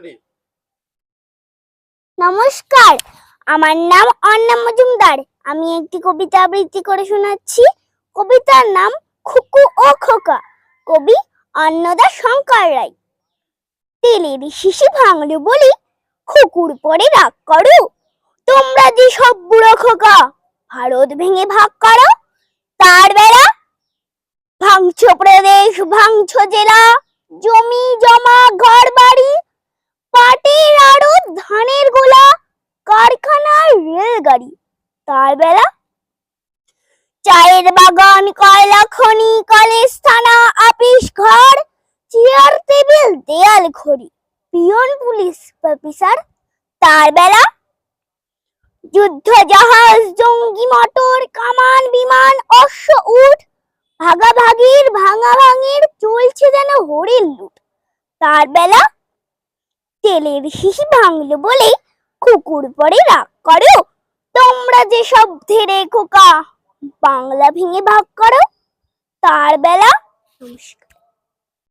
Ready নমস্কার, আমার নাম অন্না মজুমদার। আমি একটি কবিতা আবৃত্তি করে শোনাচ্ছি। কবিতার নাম খুকু ও খোকা। কবি অন্নদা শঙ্কর রায়। তেলের শিশি ভাঙলো বলি, খুকুর পরে রাগ করো। তোমরা যে সব বুড়ো খোকা, ভারত ভেঙে ভাগ করো। তার বেলা ভাঙছ প্রদেশ, ভাঙছ জেলা। জমি জমা রেলগাড়ি তার বেলা চায়ের বাগান, কয়লা খনি, কলেজ থানা আপিস ঘর চেয়ার টেবিল দেয়াল ঘড়ি, পিয়ন পুলিশ অফিসার তার বেলা যুদ্ধ জাহাজ, জঙ্গি মোটর, কামান বিমান, অশ্ব উঠ, ভাগাভাগির ভাঙা ভাঙির চলছে যেন হরিণ লুট। তার বেলা তেলের শিশি ভাঙলো বলে কুকুর পরে রাগ করো তোমরা যে সব ধেরে খোকা বাংলা ভেঙে ভাগ করো তার বেলা নমস্কার।